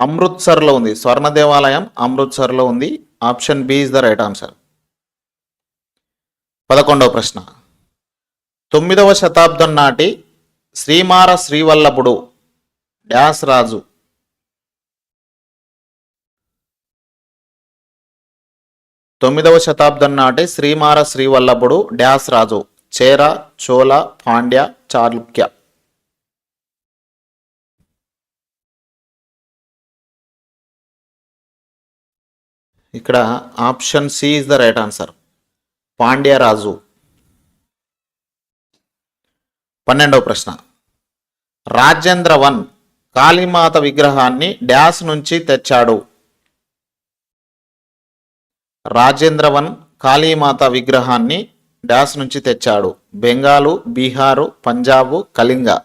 అమృత్సర్లో ఉంది. స్వర్ణ దేవాలయం అమృత్సర్లో ఉంది. Option B is the right answer పదకొండవ ప్రశ్న. తొమ్మిదవ శతాబ్దం నాటి శ్రీమార శ్రీవల్లభుడు డ్యాస్ రాజు తొమ్మిదవ శతాబ్దం నాటి శ్రీమార శ్రీవల్లభుడు డ్యాస్ రాజు. చేర చోళ పాండ్య చాళుక్య. ఇక్కడ option C is the right answer. పాండ్యరాజు పన్నెండవ ప్రశ్న. రాజేంద్ర వన్ కాళీమాత విగ్రహాన్ని డ్యాస్ నుంచి తెచ్చాడు. రాజేంద్ర వన్ కాళీమాత విగ్రహాన్ని డ్యాస్ నుంచి తెచ్చాడు. Bengal Bihar Punjab Kalinga.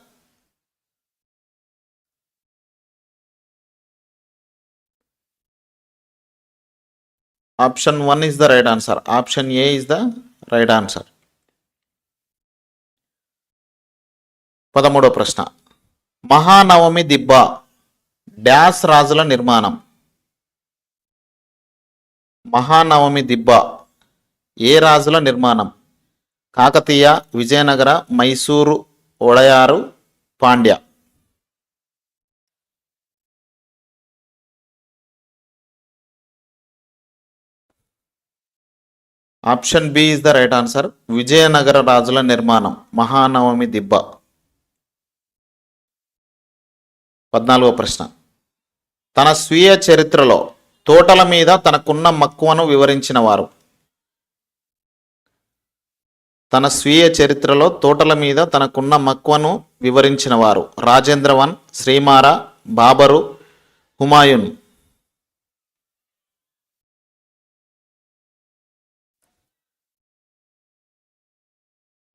Option one is the right answer. Option A is the right answer. పదమూడవ ప్రశ్న. మహానవమి దిబ్బ డ్యాస్ రాజుల నిర్మాణం. మహానవమి దిబ్బ ఏ రాజుల నిర్మాణం? Kakatiya Vijayanagara Mysore Wodeyar Pandya. Option B is the right answer. Vijayanagara రాజుల నిర్మాణం మహానవమి దిబ్బ. పద్నాలుగో ప్రశ్న. తన స్వీయ చరిత్రలో తోటల మీద తనకున్న మక్కువను వివరించిన వారు తన స్వీయ చరిత్రలో తోటల మీద తనకున్న మక్కువను వివరించిన వారు రాజేంద్రవన్ Srimara Babur Humayun.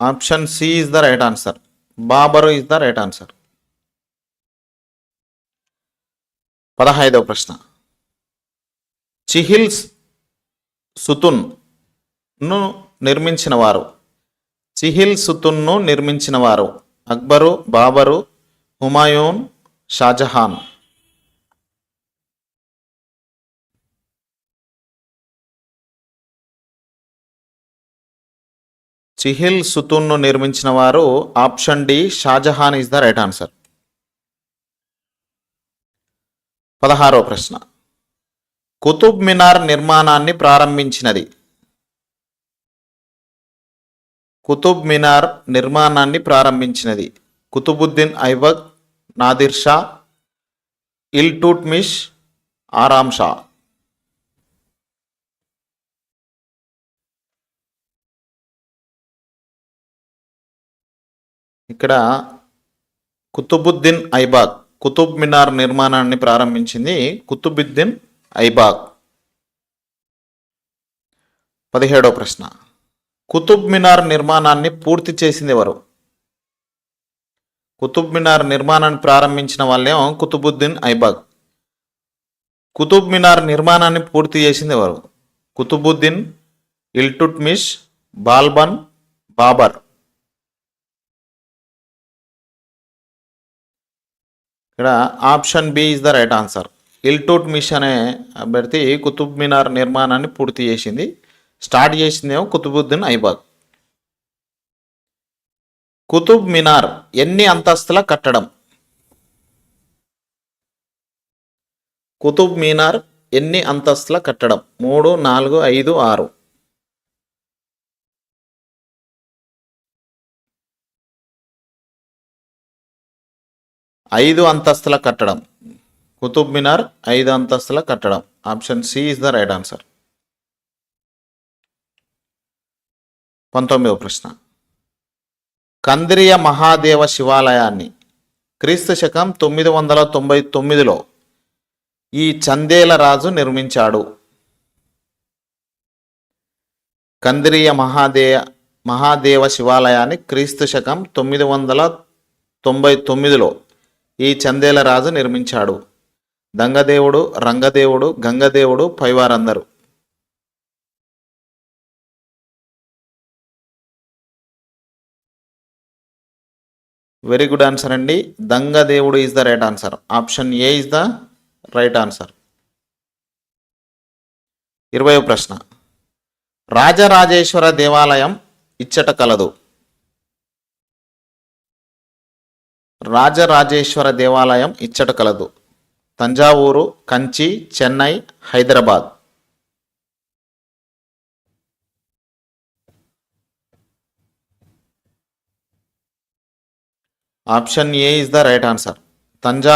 Option C is the right answer. Babur is the right answer. పదహైదవ ప్రశ్న. చిహిల్స్ సుతున్ను నిర్మించిన వారు. చిహిల్ సుతున్ను నిర్మించిన వారు అక్బరు బాబరు హుమాయూన్ షాజహాన్. చిహిల్ సుతున్ను నిర్మించిన వారు option D Shahjahan is the right answer. పదహారో ప్రశ్న. కుతుబ్ మినార్ నిర్మాణాన్ని ప్రారంభించినది. కుతుబ్ మినార్ నిర్మాణాన్ని ప్రారంభించినది. కుతుబుద్దీన్ ఐబక్ నాదిర్ షా ఇల్టూట్మిష్ ఆరామ్ షా. ఇక్కడ కుతుబుద్దీన్ ఐబాగ్ కుతుబ్ మినార్ నిర్మాణాన్ని ప్రారంభించింది కుతుబుద్దీన్ ఐబాగ్ పదిహేడవ ప్రశ్న. కుతుబ్ మినార్ నిర్మాణాన్ని పూర్తి చేసింది ఎవరు? కుతుబ్ మినార్ నిర్మాణాన్ని ప్రారంభించిన వాళ్ళేమో కుతుబుద్దీన్ ఐబాగ్ కుతుబ్ మినార్ నిర్మాణాన్ని పూర్తి చేసింది ఎవరు? కుతుబుద్దీన్ ఇల్టుట్మిష్ బాల్బన్ బాబర్. ఇక్కడ option B is the right answer. Iltutmish అనే అభ్యర్థి కుతుబ్ మినార్ నిర్మాణాన్ని పూర్తి చేసింది. స్టార్ట్ చేసిందేమో కుతుబుద్దీన్ ఐబాగ్ కుతుబ్ మినార్ ఎన్ని అంతస్తుల కట్టడం? కుతుబ్ మినార్ ఎన్ని అంతస్తుల కట్టడం? మూడు నాలుగు ఐదు ఆరు. ఐదు అంతస్తుల కట్టడం. కుతుబ్ మినార్ ఐదు అంతస్తుల కట్టడం. Option C is the right answer. పంతొమ్మిదవ ప్రశ్న. కందిరియ మహాదేవ శివాలయాన్ని క్రీస్తు శకం తొమ్మిది వందల తొంభై తొమ్మిదిలో ఈ చందేల రాజు నిర్మించాడు. కందిరియ మహాదేవ మహాదేవ శివాలయాన్ని క్రీస్తు శకం తొమ్మిది వందల తొంభై తొమ్మిదిలో ఈ చందేల రాజు నిర్మించాడు. దంగదేవుడు రంగదేవుడు గంగదేవుడు పైవారందరూ. వెరీ గుడ్ ఆన్సర్ అండి. దంగదేవుడు is the right answer option A is the right answer ఇరవై ప్రశ్న. రాజరాజేశ్వర దేవాలయం ఇచ్చట కలదు. రాజరాజేశ్వర దేవాలయం ఇచ్చట కలదు. Thanjavur Kanchi Chennai Hyderabad. Option A is the right answer. తంజా